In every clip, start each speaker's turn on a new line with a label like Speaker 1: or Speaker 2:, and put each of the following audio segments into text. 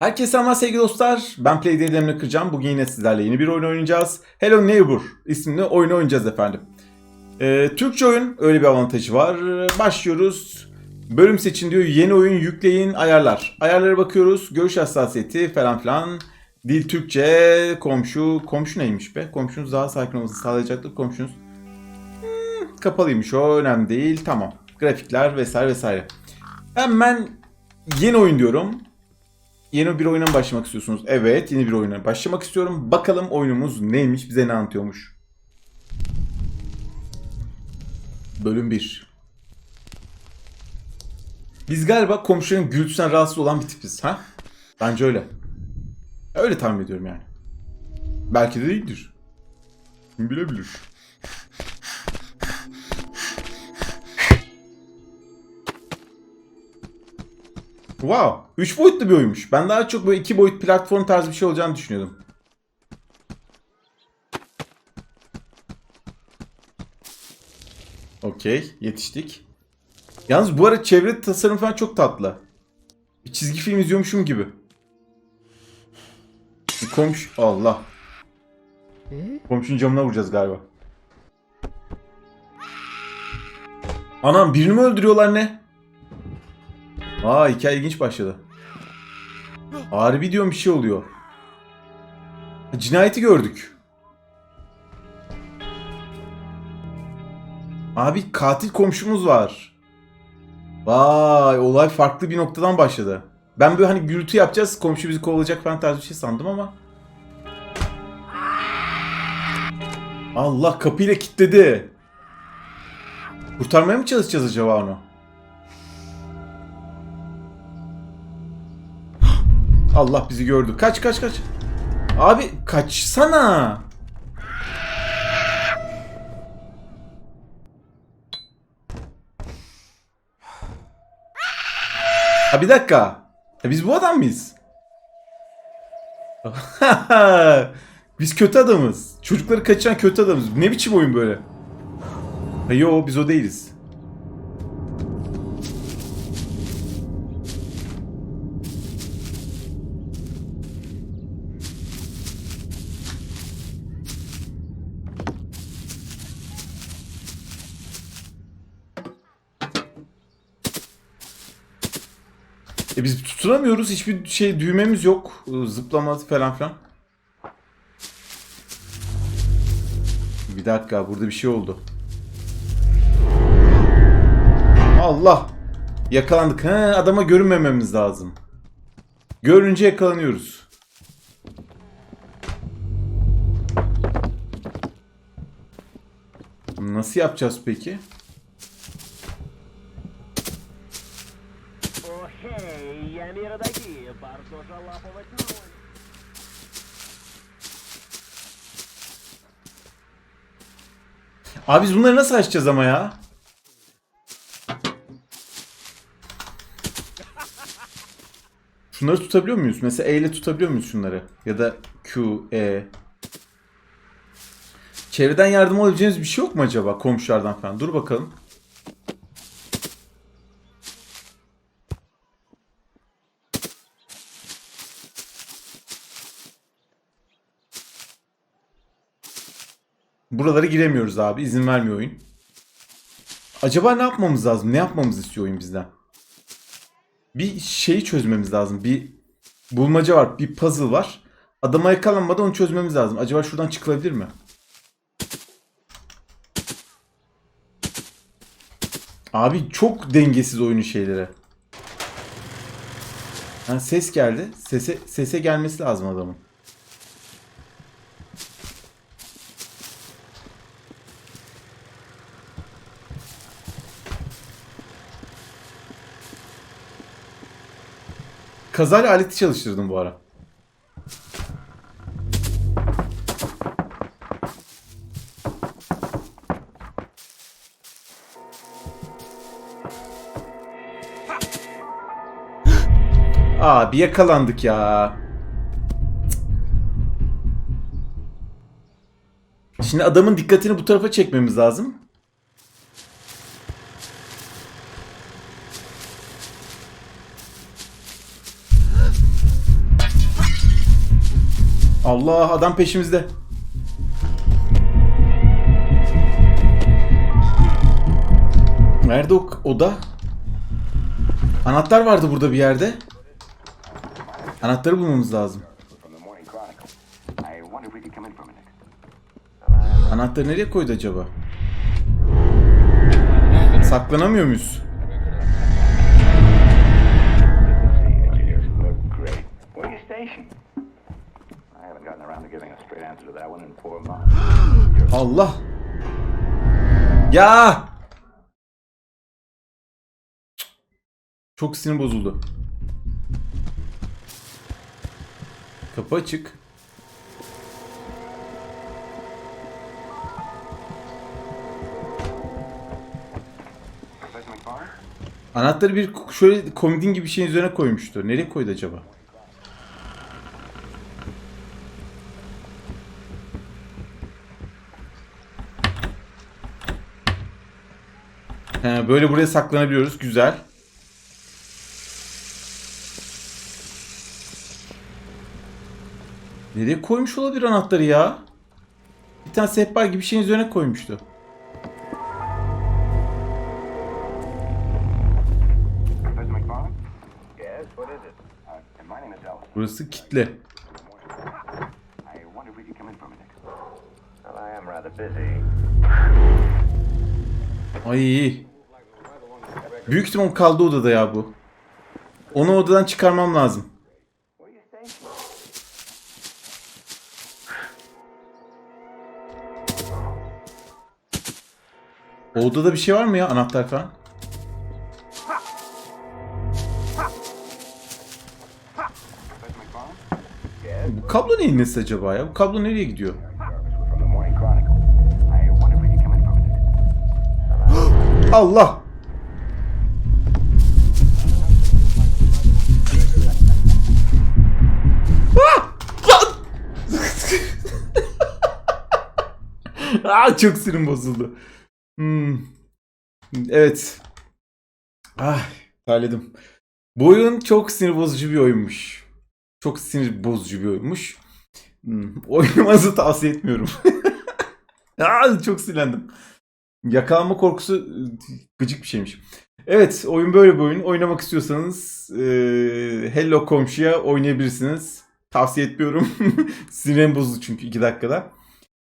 Speaker 1: Herkese selamlar sevgili dostlar. Ben Playday Emre Kırcan. Bugün yine sizlerle yeni bir oyun oynayacağız. Hello Neighbor isimli oyunu oynayacağız efendim. Ee, Türkçe oyun öyle bir avantajı var. Başlıyoruz. Bölüm seçin diyor. Yeni oyun yükleyin ayarlar. Ayarlara bakıyoruz. Görüş hassasiyeti falan filan. Dil Türkçe, komşu. Komşu neymiş be? Komşunuz daha sakin olmasını sağlayacaktır. Komşunuz hmm, kapalıymış o. Önemli değil. Tamam. Grafikler vesaire vesaire. Hemen yeni oyun diyorum. Yeni bir oyuna mı başlamak istiyorsunuz? Evet, yeni bir oyuna başlamak istiyorum. Bakalım oyunumuz neymiş, bize ne anlatıyormuş. Bölüm 1. Biz galiba komşuların gürültüsünden rahatsız olan bir tipiz, ha? Bence öyle. Öyle tahmin ediyorum yani. Belki de değildir. Kim bilebilir. Wow. 3 boyutlu bir oyunmuş. Ben daha çok böyle 2 boyut platform tarzı bir şey olacağını düşünüyordum. Okey. Yetiştik. Yalnız bu ara çevre tasarım falan çok tatlı. Bir çizgi film izliyormuşum gibi. Bir komşu... Allah. Komşunun camına vuracağız galiba. Anam birini mi öldürüyorlar ne? Aa hikaye ilginç başladı. Harbi diyorum bir şey oluyor. Cinayeti gördük. Abi katil komşumuz var. Vay olay farklı bir noktadan başladı. Ben böyle hani gürültü yapacağız komşu bizi kovalayacak falan tarzı bir şey sandım ama. Allah kapıyla kilitledi. Kurtarmaya mı çalışacağız acaba onu? Allah bizi gördü. Kaç kaç kaç. Abi kaçsana. Ha bir dakika. Ha, biz bu adam mıyız? biz kötü adamız. Çocukları kaçıran kötü adamız. Ne biçim oyun böyle? Ha, yo biz o değiliz. E biz tutunamıyoruz. Hiçbir şey düğmemiz yok. Ee, Zıplama falan filan. Bir dakika burada bir şey oldu. Allah. Yakalandık. He, adama görünmememiz lazım. Görünce yakalanıyoruz. Nasıl yapacağız peki? Abi biz bunları nasıl açacağız ama ya? Şunları tutabiliyor muyuz? Mesela E ile tutabiliyor muyuz şunları? Ya da Q, E. Çevreden yardım alabileceğimiz bir şey yok mu acaba komşulardan falan? Dur bakalım. Buralara giremiyoruz abi. İzin vermiyor oyun. Acaba ne yapmamız lazım? Ne yapmamız istiyor oyun bizden? Bir şeyi çözmemiz lazım. Bir bulmaca var. Bir puzzle var. Adama yakalanmadan onu çözmemiz lazım. Acaba şuradan çıkılabilir mi? Abi çok dengesiz oyunun şeyleri. Ha, ses geldi. Sese, sese gelmesi lazım adamın. Kazayla aleti çalıştırdım bu ara. Abi yakalandık ya. Şimdi adamın dikkatini bu tarafa çekmemiz lazım. Allah adam peşimizde. Nerede o oda? Anahtar vardı burada bir yerde. Anahtarı bulmamız lazım. Anahtarı nereye koydu acaba? Saklanamıyor muyuz? Ya! Çok sinir bozuldu. Kapı açık. Anahtarı bir şöyle komodin gibi bir şeyin üzerine koymuştu. Nereye koydu acaba? He, böyle buraya saklanabiliyoruz. Güzel. Nereye koymuş olabilir anahtarı ya? Bir tane sehpa gibi bir şeyin üzerine koymuştu. Burası kitle. Ay. Büyük ihtimal kaldı odada ya bu. Onu odadan çıkarmam lazım. O odada bir şey var mı ya anahtar falan? Bu kablo neyin nesi acaba ya? Bu kablo nereye gidiyor?
Speaker 2: Jarvis,
Speaker 1: Aa, çok sinirim bozuldu. Hmm. Evet. Ah, terledim. Bu oyun çok sinir bozucu bir oyunmuş. Çok sinir bozucu bir oyunmuş. Hmm. Oynamanızı tavsiye etmiyorum. Aa, çok sinirlendim. Yakalanma korkusu ıı, gıcık bir şeymiş. Evet, oyun böyle bir oyun. Oynamak istiyorsanız eee, Hello Komşu'ya oynayabilirsiniz. Tavsiye etmiyorum. Sinirim bozuldu çünkü 2 dakikada.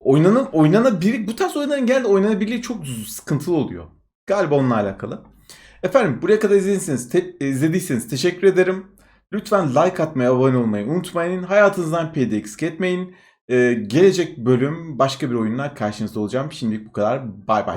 Speaker 1: Oynanan, oynanabilir, bu tarz oyunların genelde oynanabilirliği çok sıkıntılı oluyor. Galiba onunla alakalı. Efendim buraya kadar izlediyseniz, te- izlediyseniz teşekkür ederim. Lütfen like atmayı, abone olmayı unutmayın. Hayatınızdan eksik etmeyin. Ee, gelecek bölüm başka bir oyunla karşınızda olacağım. Şimdilik bu kadar. Bay bay.